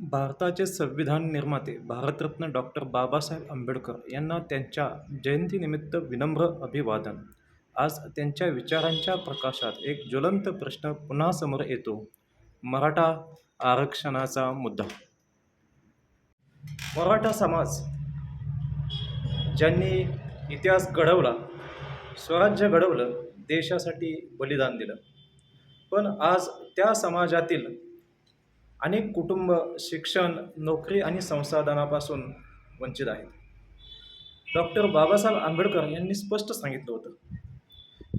भारताचे संविधान निर्माते भारतरत्न डॉक्टर बाबासाहेब आंबेडकर यांना त्यांच्या जयंतीनिमित्त विनम्र अभिवादन. आज त्यांच्या विचारांच्या प्रकाशात एक ज्वलंत प्रश्न पुन्हा समोर येतो. मराठा आरक्षणाचा मुद्दा. मराठा समाज ज्यांनी इतिहास घडवला स्वराज्य घडवलं देशासाठी बलिदान दिलं. पण आज त्या समाजातील अनेक कुटुंब शिक्षण नोकरी आणि संसाधनापासून वंचित आहेत. डॉक्टर बाबासाहेब आंबेडकर यांनी स्पष्ट सांगितलं होतं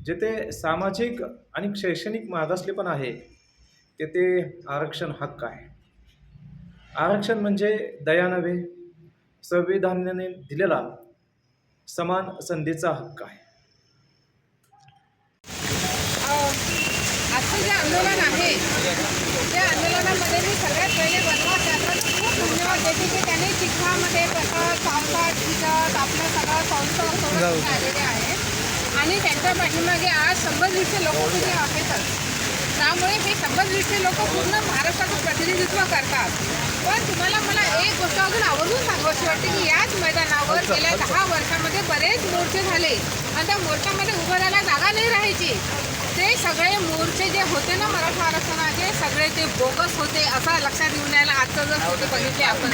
जेथे सामाजिक आणि शैक्षणिक मागासलेपण आहे तेथे आरक्षण हक्क आहे. आरक्षण म्हणजे दया नव्हे संविधानाने दिलेला समान संधीचा हक्क आहे. आजचं जे आंदोलन आहे त्या आंदोलनामध्ये मी सगळ्यात पहिले बनवास यात्राला खूप धन्यवाद. देते की त्यांनी चिखलामध्ये कसं चालतात तिथं आपलं सगळं संस्था सोडून आलेले आहेत आणि त्यांच्या पाठीमागे आज शंभर दीडशे लोक तिथे आहेतच त्यामुळे हे शंभर दीडशे लोक पूर्ण महाराष्ट्राचं प्रतिनिधित्व करतात. पण तुम्हाला मला एक गोष्ट अजून आवर्जून सांगावीशी वाटते की याच मैदानावर गेल्या दहा वर्षामध्ये बरेच मोर्चे झाले. आणि त्या मोर्चामध्ये उभं राहायला जागा नाही राहायची. सगळे मोर्चे जे होते ना मराठा आरक्षणाचे सगळे ते बोगस होते असं लक्षात येऊन यायला आजचं जर फोटो बघितले आपण.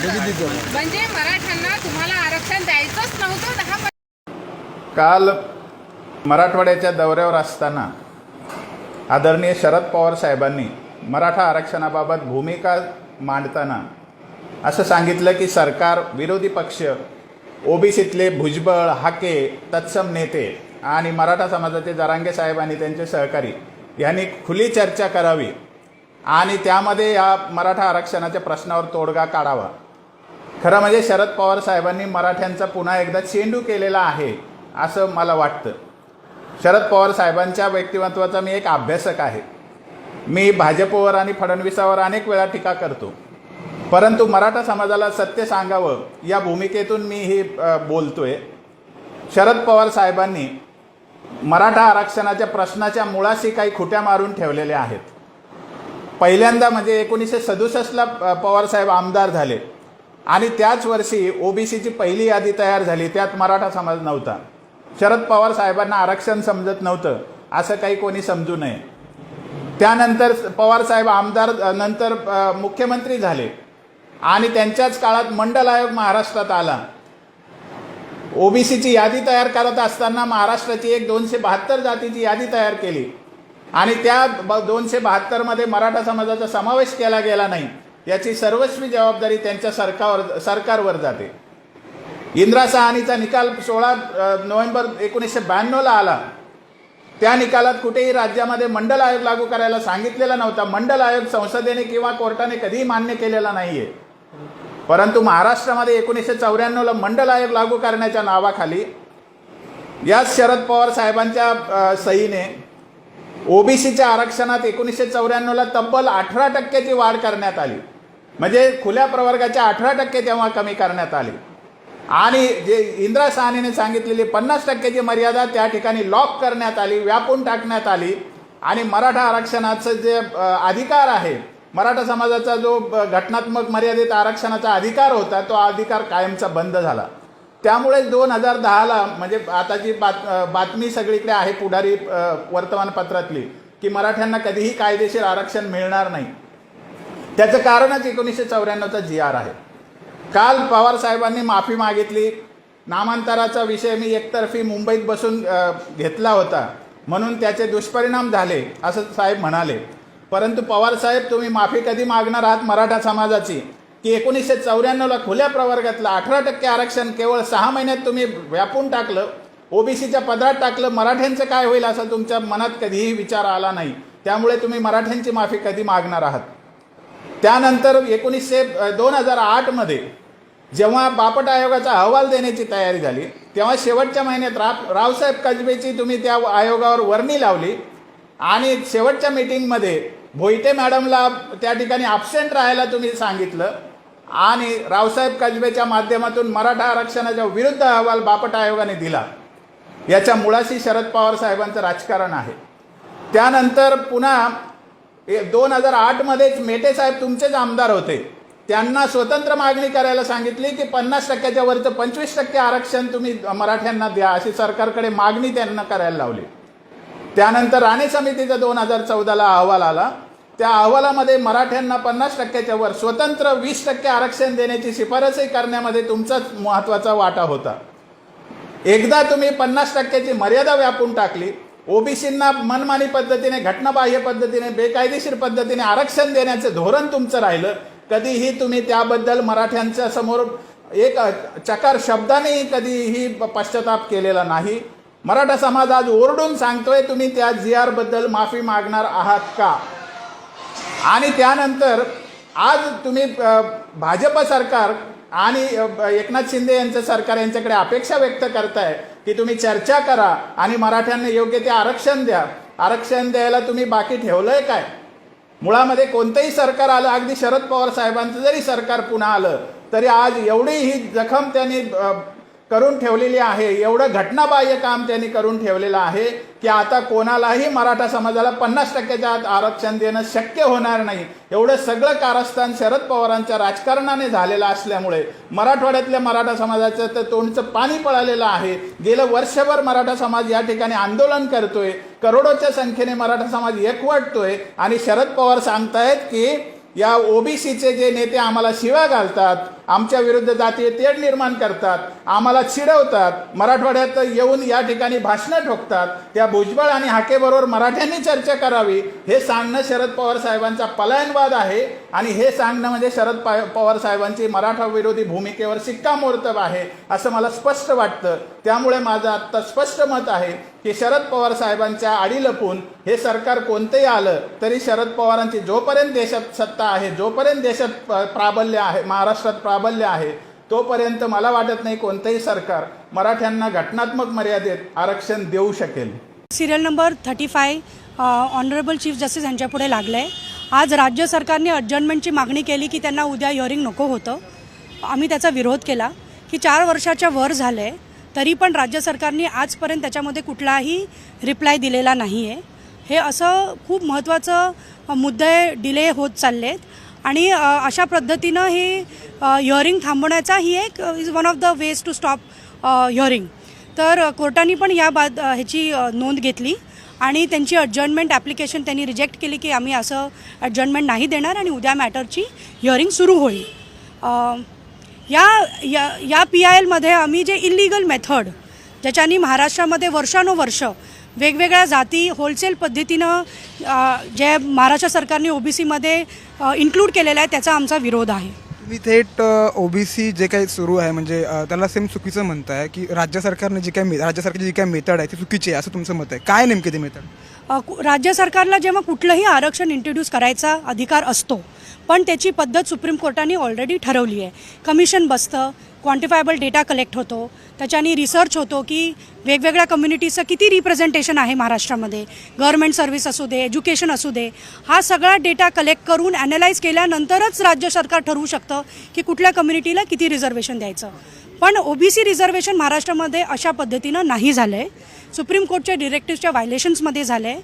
म्हणजे मराठ्यांना तुम्हाला आरक्षण द्यायचंच नव्हतं दहा काल मराठवाड्याच्या दौऱ्यावर असताना आदरणीय शरद पवार साहेबांनी मराठा आरक्षणाबाबत भूमिका मांडताना असं सांगितलं की सरकार विरोधी पक्ष ओबीसीतले भुजबळ हाके तत्सम नेते आणि मराठा समाजाचे जरांगे साहेब आणि त्यांचे सहकारी यांनी खुली चर्चा करावी आणि त्यामध्ये या मराठा आरक्षणाच्या प्रश्नावर तोडगा काढावा. खरं म्हणजे शरद पवार साहेबांनी मराठ्यांचा पुन्हा एकदा चेंडू केलेला आहे असं मला वाटतं. शरद पवार साहेबांच्या व्यक्तिमत्वाचा मी एक अभ्यासक आहे. मी भाजपवर आणि फडणवीसावर अनेक वेळा टीका करतो. परंतु मराठा समाजाला सत्य सांगावं या भूमिकेतून मी ही बोलतोय. शरद पवार साहेबांनी मराठा आरक्षणाच्या प्रश्नाच्या मुळाशी काही खुट्या मारून ठेवलेल्या आहेत. पहिल्यांदा म्हणजे एकोणीसशे सदुसष्टला पवारसाहेब आमदार झाले. आणि त्याच वर्षी ओबीसीची पहिली यादी तयार झाली. त्यात मराठा समाज नव्हता. शरद पवार साहेबांना आरक्षण समजत नव्हतं. असं काही कोणी समजू नये. त्यानंतर पवारसाहेब आमदार नंतर मुख्यमंत्री झाले. आणि त्यांच्याच काळात मंडल आयोग महाराष्ट्रात आला. ओबीसीची यादी तयार करत असताना महाराष्ट्राची एक दोनशे बहात्तर जातीची यादी तयार केली. आणि त्या ब दोनशे बहात्तरमध्ये मराठा समाजाचा समावेश केला गेला नाही. याची सर्वस्वी जबाबदारी त्यांच्या सरकारवर सरकारवर जाते. इंदिरा सहानीचा निकाल सोळा नोव्हेंबर एकोणीसशे ब्याण्णवला आला. त्या निकालात कुठेही राज्यामध्ये मंडल आयोग लागू करायला सांगितलेला नव्हता. मंडल आयोग संसदेने किंवा कोर्टाने कधीही मान्य केलेला नाहीये. परंतु महाराष्ट्रामध्ये एकोणीसशे चौऱ्याण्णवला मंडल आयोग लागू करण्याच्या नावाखाली याच शरद पवार साहेबांच्या सहीने ओबीसीच्या आरक्षणात एकोणीसशे चौऱ्याण्णवला तब्बल अठरा टक्क्याची वाढ करण्यात आली. म्हणजे खुल्या प्रवर्गाच्या अठरा टक्के तेव्हा कमी करण्यात आली. आणि जे इंदिरा सहानीने सांगितलेली पन्नास टक्क्याची मर्यादा त्या ठिकाणी लॉक करण्यात आली व्यापून टाकण्यात आली. आणि मराठा आरक्षणाचं जे अधिकार आहे मराठा समाजाचा जो घटनात्मक मर्यादित आरक्षणाचा अधिकार होता तो अधिकार कायमचा बंद झाला. त्यामुळे दोन हजार दहाला म्हणजे आताची बात बातमी सगळीकडे आहे पुढारी वर्तमानपत्रातली की मराठ्यांना कधीही कायदेशीर आरक्षण मिळणार नाही. त्याचं कारणच एकोणीसशे चौऱ्याण्णवचा जी आर आहे. काल पवार साहेबांनी माफी मागितली. नामांतराचा विषय मी एकतर्फी मुंबईत बसून घेतला होता. म्हणून त्याचे दुष्परिणाम झाले असं साहेब म्हणाले. परंतु पवारसाहेब तुम्ही माफी कधी मागणार आहात मराठा समाजाची? की एकोणीसशे चौऱ्याण्णवला खुल्या प्रवर्गातलं अठरा टक्के आरक्षण केवळ सहा महिन्यात तुम्ही व्यापून टाकलं ओबीसीच्या पदरात टाकलं मराठ्यांचं काय होईल असं तुमच्या मनात कधीही विचार आला नाही. त्यामुळे तुम्ही मराठ्यांची माफी कधी मागणार आहात? त्यानंतर एकोणीसशे दोन हजार आठमध्ये जेव्हा बापट आयोगाचा अहवाल देण्याची तयारी झाली तेव्हा शेवटच्या महिन्यात राव रावसाहेब कसबेची तुम्ही त्या आयोगावर वर्णी लावली आणि शेवटच्या मीटिंगमध्ये भोईते मॅडमला त्या ठिकाणी ॲबसेंट राहायला तुम्ही सांगितलं. आणि रावसाहेब कसबेच्या माध्यमातून मराठा आरक्षणाच्या विरुद्ध अहवाल बापट आयोगाने दिला. याच्या मुळाशी शरद पवार साहेबांचं राजकारण आहे. त्यानंतर पुन्हा दोन हजार आठमध्येच मेटे साहेब तुमचेच आमदार होते. त्यांना स्वतंत्र मागणी करायला सांगितली की पन्नास टक्क्याच्या वरचं पंचवीस टक्के आरक्षण तुम्ही मराठ्यांना द्या अशी सरकारकडे मागणी त्यांना करायला लावली. त्यानंतर राणे समितीचा दोन हजार चौदाला अहवाल आला. त्या अहवालामध्ये मराठ्यांना पन्नास टक्क्याच्या वर स्वतंत्र वीस टक्के आरक्षण देण्याची शिफारसही करण्यामध्ये तुमचाच महत्त्वाचा वाटा होता. एकदा तुम्ही पन्नास टक्क्याची मर्यादा व्यापून टाकली ओबीसींना मनमानी पद्धतीने घटनाबाह्य पद्धतीने बेकायदेशीर पद्धतीने आरक्षण देण्याचं धोरण तुमचं राहिलं कधीही तुम्ही त्याबद्दल मराठ्यांच्या समोर एक चकार शब्दानेही कधीही पश्चाताप केलेला नाही. मराठा समाज आज ओरडून सांगतोय तुम्ही त्या जी आरबद्दल माफी मागणार आहात का? आणि त्यानंतर आज तुम्ही भाजप सरकार आणि एकनाथ शिंदे यांचं सरकार यांच्याकडे अपेक्षा व्यक्त करताय की तुम्ही चर्चा करा आणि मराठ्यांना योग्य ते आरक्षण द्या. आरक्षण द्यायला तुम्ही बाकी ठेवलंय काय? मुळामध्ये कोणतंही सरकार आलं अगदी शरद पवार साहेबांचं जरी सरकार पुन्हा आलं तरी आज एवढी ही जखम त्यांनी करून ठेवलेली आहे. एवढं घटनाबाह्य काम त्यांनी करून ठेवलेलं आहे की आता कोणालाही मराठा समाजाला पन्नास टक्क्याच्या आत आरक्षण देणं शक्य होणार नाही. एवढं सगळं कारस्थान शरद पवारांच्या राजकारणाने झालेलं असल्यामुळे मराठवाड्यातल्या मराठा समाजाचं तर तोंडचं पाणी पळालेलं आहे. गेलं वर्षभर मराठा समाज या ठिकाणी आंदोलन करतोय. करोडोच्या संख्येने मराठा समाज एकवटतोय आणि शरद पवार सांगतायत की या ओबीसीचे जे नेते आम्हाला शिवा घालतात आमच्या विरुद्ध जातीय तेढ निर्माण करतात आम्हाला चिडवतात मराठवाड्यात येऊन या ठिकाणी भाषणं ठोकतात त्या भुजबळ आणि हाकेबरोबर मराठ्यांनी चर्चा करावी हे सांगणं शरद पवार साहेबांचा पलायनवाद आहे आणि हे सांगणं म्हणजे शरद पवार साहेबांची मराठा विरोधी भूमिकेवर शिक्कामोर्तब आहे असं मला स्पष्ट वाटतं. त्यामुळे माझं आत्ता स्पष्ट मत आहे की शरद पवार साहेबांच्या आडी लपून हे सरकार कोणतंही आलं तरी शरद पवारांची जोपर्यंत देशात सत्ता आहे जोपर्यंत देशात प- प्राबल्य आहे महाराष्ट्रात प्राबल्य आहे तोपर्यंत मला वाटत नाही कोणतंही सरकार मराठ्यांना घटनात्मक मर्यादेत आरक्षण देऊ शकेल. Serial number thirty five honourable chief justice यांच्यापुढे लागलं आहे आज राज्य सरकारने अडजमेंटची मागणी केली की त्यांना उद्या हिअरिंग नको होतं. आम्ही त्याचा विरोध केला. की चार वर्षाच्या वर झालं आहे तरी पण राज्य सरकारने आजपर्यंत त्याच्यामध्ये कुठलाही रिप्लाय दिलेला नाही आहे हे असं खूप महत्त्वाचं मुद्दे डिले होत चालले आहेत आणि अशा पद्धतीनं हे हिअरिंग थांबवण्याचा ही एक is one of the ways to stop hearing. तर कोर्टाने पण या बाद ह्याची नोंद घेतली आणि त्यांची अडजर्नमेंट ॲप्लिकेशन त्यांनी रिजेक्ट केली की आम्ही असं अडजर्नमेंट नाही देणार आणि उद्या मॅटरची हिअरिंग सुरू होईल. या या या पी आय एलमध्ये आम्ही जे इलिगल मेथड ज्याच्यानी महाराष्ट्रामध्ये वर्षानुवर्ष वेगवेगळ्या जाती होलसेल पद्धतीनं जे महाराष्ट्र सरकारने ओ बी सीमध्ये इन्क्लूड केलेलं आहे त्याचा आमचा विरोध आहे. तुम्ही थेट ओबीसी जे काही सुरू आहे म्हणजे त्याला सेम चुकीचं म्हणताय की राज्य सरकारने जी काही मे- राज्य सरकारची जी काही मेथड आहे ती चुकीची आहे असं तुमचं मत आहे. काय नेमकी ती मेथड? राज्य सरकारला जेव्हा कुठलंही आरक्षण इंट्रोड्यूस करायचा अधिकार असतो पण त्याची पद्धत सुप्रीम कोर्टाने ऑलरेडी ठरवली आहे. कमिशन बसतं क्वांटिफायबल डेटा कलेक्ट होतो. त्याच्याने रिसर्च होतो की वेगवेगळ्या कम्युनिटीचं किती रिप्रेझेंटेशन आहे महाराष्ट्रामध्ये. गव्हर्मेंट सर्व्हिस असू दे एज्युकेशन असू दे हा सगळा डेटा कलेक्ट करून ॲनालाइज केल्यानंतरच राज्य सरकार ठरवू शकतं की कुठल्या कम्युनिटीला किती रिझर्वेशन द्यायचं. पण ओबीसी रिझर्वेशन महाराष्ट्रामध्ये अशा पद्धतीनं नाही झालं आहे सुप्रीम कोर्टच्या डिरेक्टिव्हच्या व्हायलेशन्समध्ये झालं आहे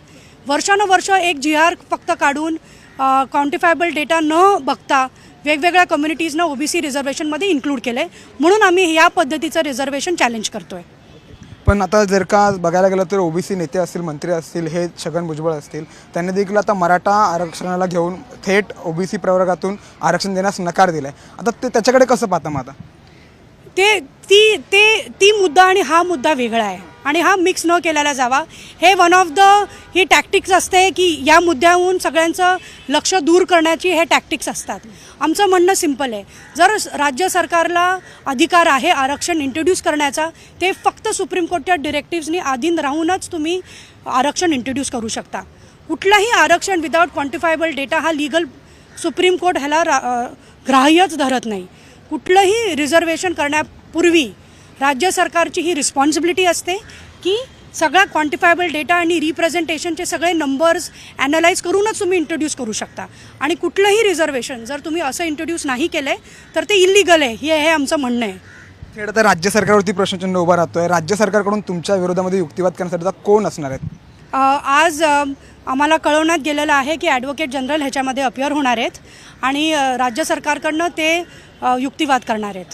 वर्षानुवर्ष एक जी आर फक्त काढून क्वांटिफायबल डेटा न बघता वेगवेगळ्या कम्युनिटीजना ओबीसी रिझर्वेशनमध्ये इन्क्लूड केलं आहे म्हणून आम्ही या पद्धतीचं रिझर्वेशन चॅलेंज करतो आहे पण आता जर का बघायला गेलं तर ओबीसी नेते असतील मंत्री असतील हे छगन भुजबळ असतील त्यांनी देखील आता मराठा आरक्षणाला घेऊन थेट ओबीसी प्रवर्गातून आरक्षण देण्यास नकार दिलाय. आता ते त्याच्याकडे कसं पाहता मग आता? ते ती ते ती मुद्दा आणि हा मुद्दा वेगळा आहे. आणि हा मिक्स न केलेला जावा. हे वन ऑफ द ही टॅक्टिक्स असते की या मुद्द्याहून सगळ्यांचं लक्ष दूर करण्याची हे टॅक्टिक्स असतात. आमचं म्हणणं सिंपल आहे. जर राज्य सरकारला अधिकार आहे आरक्षण इंट्रोड्यूस करण्याचा ते फक्त सुप्रीम कोर्टच्या डिरेक्टिव्सनी अधीन राहूनच तुम्ही आरक्षण इंट्रोड्यूस करू शकता. कुठलाही आरक्षण विदाउट क्वांटिफायबल डेटा हा लिगल सुप्रीम कोर्ट ह्याला रा ग्राह्यच धरत नाही. कुठलंही रिझर्वेशन करण्यापूर्वी राज्य सरकारची ही रिस्पॉन्सिबिलिटी असते की सगळा क्वांटिफायबल डेटा आणि रिप्रेझेंटेशनचे सगळे नंबर्स ॲनालाइज करूनच तुम्ही इंट्रोड्यूस करू शकता. आणि कुठलंही रिझर्वेशन जर तुम्ही असं इंट्रोड्यूस नाही केलं आहे तर ते इलिगल आहे. हे हे आमचं म्हणणं आहे. थेट आता राज्य सरकारवरती प्रश्नचिन्ह उभा राहतोय. राज्य सरकारकडून तुमच्या विरोधामध्ये युक्तिवाद करण्यासाठी कोण असणार आहेत? आज आम्हाला कळवण्यात गेलेलं आहे की ॲडव्होकेट जनरल ह्याच्यामध्ये अपिअर होणार आहेत आणि राज्य सरकारकडनं ते युक्तिवाद करणार आहेत.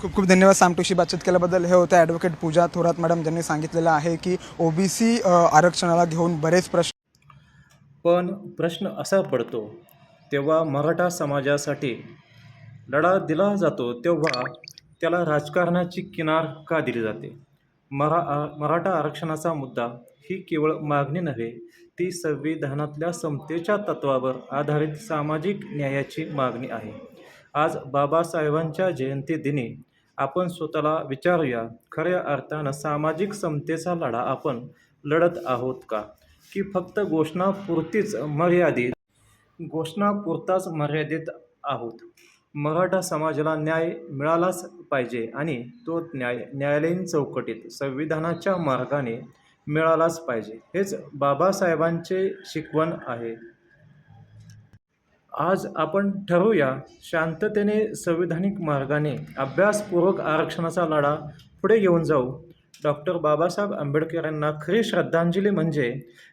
खूप खूप धन्यवाद. सामटूशी बातचीत केल्याबद्दल. हे होते ॲडव्होकेट पूजा थोरात मॅडम ज्यांनी सांगितलेलं आहे की ओबीसी आरक्षणाला घेऊन बरेच प्रश्न पण प्रश्न असा पडतो तेव्हा मराठा समाजासाठी लढा दिला जातो तेव्हा त्याला राजकारणाची किनार का दिली जाते? मरा आ- मराठा आरक्षणाचा मुद्दा ही केवळ मागणी नव्हे ती संविधानातल्या समतेच्या तत्वावर आधारित सामाजिक न्यायाची मागणी आहे. आज बाबासाहेबांच्या जयंतीदिनी आपण स्वतःला विचारूया खऱ्या अर्थानं सामाजिक समतेचा लढा आपण लढत आहोत का? की फक्त घोषणापुरतीच मर्यादित घोषणापुरताच मर्यादित आहोत? मराठा समाजाला न्याय मिळालाच पाहिजे आणि तो न्याय न्यायालयीन चौकटीत संविधानाच्या मार्गाने मिळालाच पाहिजे हेच बाबासाहेबांचे शिकवण आहे. आज आपण ठरवूया शांततेने संविधानिक मार्गाने अभ्यासपूर्वक आरक्षणाचा लढा पुढे घेऊन जाऊ. डॉक्टर बाबासाहेब आंबेडकर यांना खरी श्रद्धांजली म्हणजे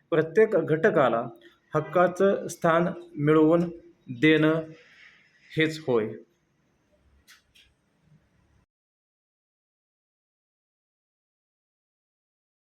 प्रत्येक घटकाला हक्काचं स्थान मिळवून देणं. हेच होय.